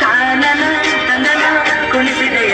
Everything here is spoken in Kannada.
ತಾನನ ತಂದನ ಕುಣಿಸಿದೆ